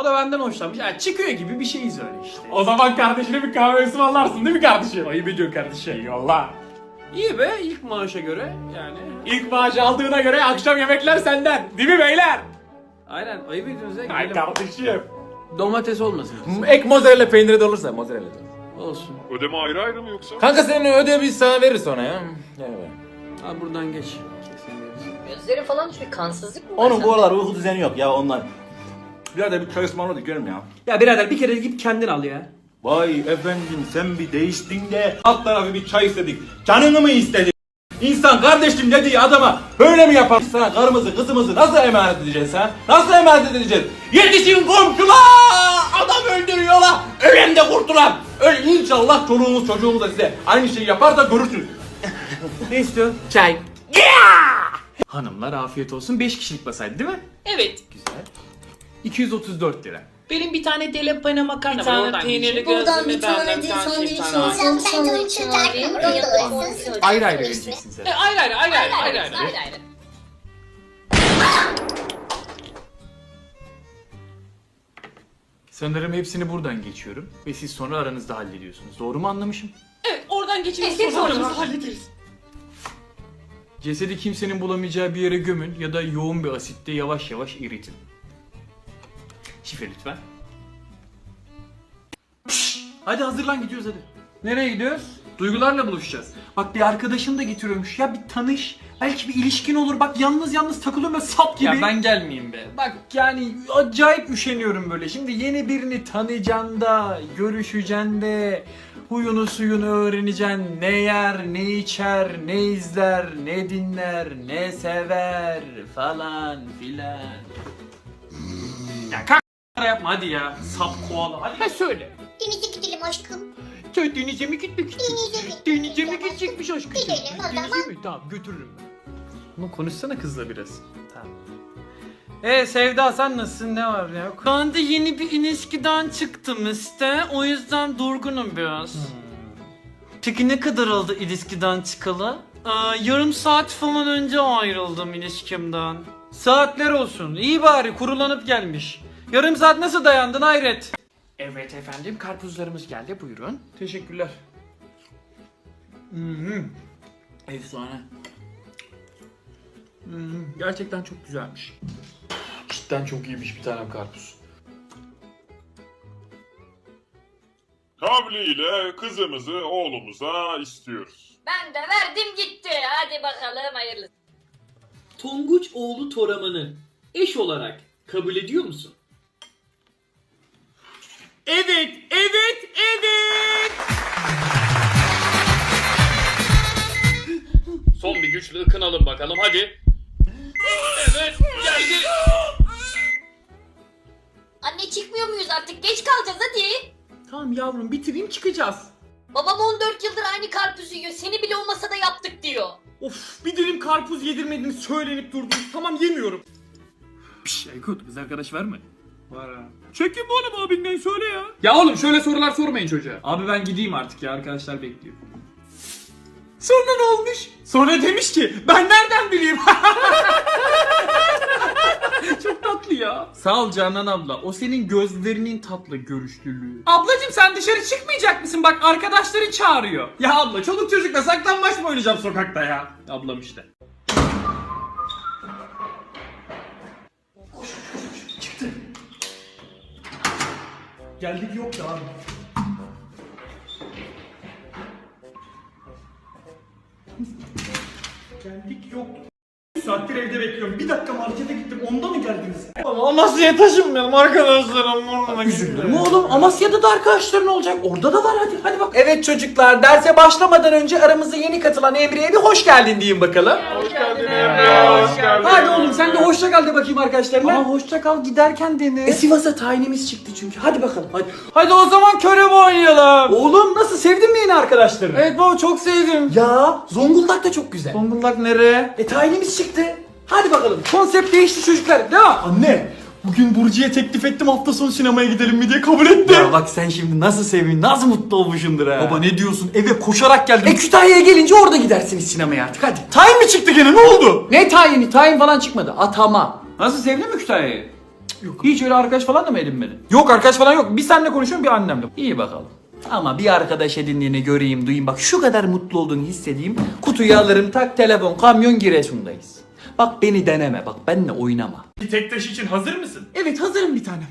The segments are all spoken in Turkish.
O da benden hoşlanmış. Yani çıkıyor gibi bir şeyiz öyle işte. O zaman kardeşine bir kahve ısmarlarsın değil mi kardeşim? Ayıp ediyor kardeşim. Yolla. İyi be ilk maaşa göre yani. İlk maaşı aldığına göre akşam yemekler senden. Değil mi beyler? Aynen ayıp ediyorsunuz ya. Ay gidelim. kardeşim. Domates olmasın. Ek mozzarella peyniri de olursa mozzarella olur. Olsun. Ödeme ayrı ayrı mı yoksa? Kanka senin ödevi biz sana veririz sonra ya. Evet. Ha buradan geç. Kesin veririz. Gözleri falan hiçbir kansızlık mı var? Onun sende? bu aralar uyku düzeni yok ya onlar. Birader bir çay ısmarladık görüm ya. Ya birader bir kere git kendin al ya. Vay efendim sen bir değiştin de alt tarafı bir çay istedik. Canını mı istedi? İnsan kardeşim dediği adama böyle mi yapar? Sana karımızı kızımızı nasıl emanet edeceğiz ha? Nasıl emanet edeceğiz? Yetişin komşular! Adam öldürüyorlar! Ölen de kurtulan! Öyle inşallah çoluğumuz çocuğumuz da size aynı şeyi yapar da görürsünüz. Ne istiyorsun? Çay. Hanımlar afiyet olsun 5 kişilik masaydı değil mi? Evet. 234 lira. Benim bir tane delepana makarna Bir var. tane Oradan peynirli yiyeceğim. Buradan Gözleme bir tane benden, de bir tane sandviç bir tane. olsun. Sandviç çağırayım. Ayrı ayrı vereceksin sen. E, Ayrı ayrı ayrı ayrı ayrı ayrı. Ayrı ayrı. Sanırım hepsini buradan geçiyorum ve siz sonra aranızda hallediyorsunuz. Doğru mu anlamışım? Evet oradan geçelim Evet, sonra oradan. aramızda hallederiz. Cesedi kimsenin bulamayacağı bir yere gömün ya da yoğun bir asitte yavaş yavaş eritin. Şifre lütfen. Hadi hazırlan gidiyoruz hadi. Nereye gidiyoruz? Duygularla buluşacağız. Bak bir arkadaşın da getiriyormuş. Ya bir tanış. Belki bir ilişkin olur. Bak yalnız yalnız takılıyorum ben sap gibi. Ya ben gelmeyeyim be. Bak yani acayip üşeniyorum böyle. Şimdi yeni birini tanıyacaksın da, görüşeceksin de, huyunu suyunu öğreneceksin. Ne yer, ne içer, ne izler, ne dinler, ne sever falan filan. Ya kalk yapma hadi ya. Sap koala. Hadi. Ha söyle. Denize gidelim aşkım. Sen denize mi gitmek istiyorsun? Denize mi? Denize mi gidecekmiş aşkım? Gidelim o Denize zaman. mi? Tamam götürürüm ben. Ama konuşsana kızla biraz. Tamam. E Sevda sen nasılsın? Ne var ne yok? Ben de yeni bir ilişkiden çıktım işte. O yüzden durgunum biraz. Peki ne kadar oldu ilişkiden çıkalı? Ee, yarım saat falan önce ayrıldım ilişkimden. Saatler olsun. İyi bari kurulanıp gelmiş. Yarım saat nasıl dayandın hayret? Evet efendim karpuzlarımız geldi buyurun. Teşekkürler. Efsane. Hmm, gerçekten çok güzelmiş. Cidden çok iyiymiş bir tanem karpuz. Kavliyle kızımızı oğlumuza istiyoruz. Ben de verdim gitti. Hadi bakalım hayırlısı. Tonguç oğlu Toraman'ı eş olarak kabul ediyor musun? Ikınalım bakalım hadi. Evet geldi. Anne çıkmıyor muyuz artık? Geç kalacağız hadi. Tamam yavrum bitireyim çıkacağız. Babam 14 yıldır aynı karpuzu yiyor. Seni bile o masada yaptık diyor. Of bir dilim karpuz yedirmediniz söylenip durdunuz. Tamam yemiyorum. Piş Aykut kız arkadaş var mı? Var ha. Çekin bu oğlum abinden söyle ya. Ya oğlum şöyle sorular sormayın çocuğa. Abi ben gideyim artık ya arkadaşlar bekliyor. Sonra ne olmuş? Sonra demiş ki ben nereden bileyim? Çok tatlı ya. Sağ ol Canan abla. O senin gözlerinin tatlı görüşlülüğü. Ablacım sen dışarı çıkmayacak mısın? Bak arkadaşların çağırıyor. Ya abla çoluk çocukla saklanmaç mı oynayacağım sokakta ya? Ablam işte. Geldik yok da abi. Geldik yok. Saattir evde bekliyorum. Bir dakika markete gittim. Onda mı geldiniz? Amasya'ya taşınmayalım arkadaşlarım. Burnuma Üzülürüm oğlum. Amasya'da da arkadaşların olacak. Orada da var hadi. Hadi bak. Evet çocuklar derse başlamadan önce aramıza yeni katılan Emre'ye bir hoş geldin diyeyim bakalım. Hoş geldin Emre, hoş geldin. Hadi oğlum sen de hoşça kal de bakayım arkadaşlarına. Ama hoşça kal giderken dene. E Sivas'a tayinimiz çıktı çünkü. Hadi bakalım hadi. Hadi o zaman körebe oynayalım. Oğlum nasıl sevdin mi yeni arkadaşlarını? Evet baba çok sevdim. Ya Zonguldak da çok güzel. Zonguldak nereye? E tayinimiz çıktı. Hadi bakalım. Konsept değişti çocuklar. Devam. Anne bugün Burcu'ya teklif ettim hafta sonu sinemaya gidelim mi diye kabul etti. Ya bak sen şimdi nasıl sevin, nasıl mutlu olmuşsundur ha. Baba ne diyorsun eve koşarak geldim. E Kütahya'ya gelince orada gidersiniz sinemaya artık hadi. Tayin mi çıktı gene ne oldu? Ne tayini? Tayin falan çıkmadı. Atama. Nasıl sevdin mi Kütahya'yı? Yok. Hiç öyle arkadaş falan da mı edinmedin? Yok arkadaş falan yok. Bir seninle konuşuyorum bir annemle. İyi bakalım. Ama bir arkadaş edindiğini göreyim, duyayım. Bak şu kadar mutlu olduğunu hissedeyim. Kutuyu alırım, tak telefon, kamyon Giresun'dayız. Bak beni deneme, bak benimle oynama. Bir tek taş için hazır mısın? Evet hazırım bir tanem.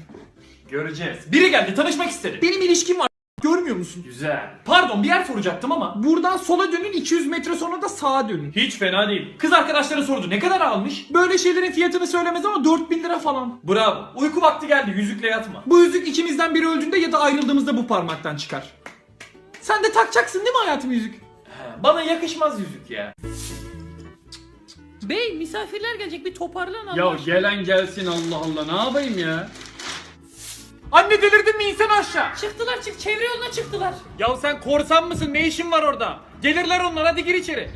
Göreceğiz. Biri geldi tanışmak istedi. Benim ilişkim var. Görmüyor musun? Güzel. Pardon bir yer soracaktım ama Buradan sola dönün 200 metre sonra da sağa dönün. hiç fena değil. Kız arkadaşları sordu ne kadar almış? Böyle şeylerin fiyatını söylemez ama 4000 lira falan. Bravo. Uyku vakti geldi yüzükle yatma. Bu yüzük ikimizden biri öldüğünde ya da ayrıldığımızda bu parmaktan çıkar. Sen de takacaksın değil mi hayatım yüzük? Bana yakışmaz yüzük ya. Bey misafirler gelecek bir toparlan Allah Ya aşkına. gelen gelsin Allah Allah ne yapayım ya? Anne delirdin mi insan aşağı? Çıktılar çık çevre yoluna çıktılar. Ya sen korsan mısın ne işin var orada? Gelirler onlar hadi gir içeri.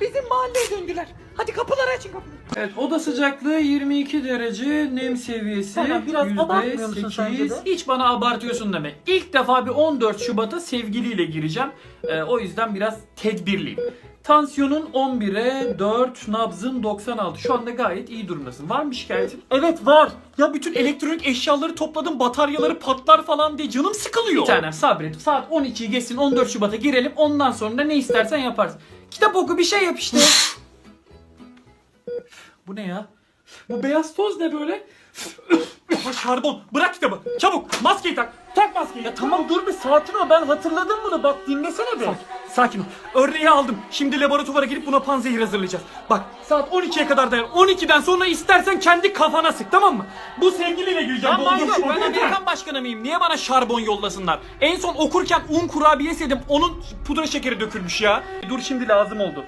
Bizim mahalleye döndüler. Hadi kapıları açın kapıları. Evet oda sıcaklığı 22 derece nem seviyesi Tamam, biraz abartmıyor musun sence de? Hiç bana abartıyorsun deme. İlk defa bir 14 Şubat'a sevgiliyle gireceğim. Ee, o yüzden biraz tedbirliyim. Tansiyonun 11'e 4, nabzın 96. Şu anda gayet iyi durumdasın. Var mı şikayetin? Evet var. Ya bütün elektronik eşyaları topladım bataryaları patlar falan diye canım sıkılıyor. Bir tanem sabret. Saat 12'yi geçsin 14 Şubat'a girelim. Ondan sonra ne istersen yaparsın. Kitap oku bir şey yap işte. Bu ne ya? Bu beyaz toz ne böyle? Aha şarbon. Bırak kitabı. Çabuk. Maskeyi tak. Tak maskeyi. Ya tamam dur bir sakin ol. Ben hatırladım bunu. Bak dinlesene bir. Sakin, sakin ol. Örneği aldım. Şimdi laboratuvara girip buna panzehir hazırlayacağız. Bak saat 12'ye kadar dayan. 12'den sonra istersen kendi kafana sık tamam mı? Bu sevgiliyle gireceğim. Yok, şunu. ben Amerikan başkanı mıyım? Niye bana şarbon yollasınlar? En son okurken un kurabiyesi yedim. Onun pudra şekeri dökülmüş ya. Dur şimdi lazım oldu.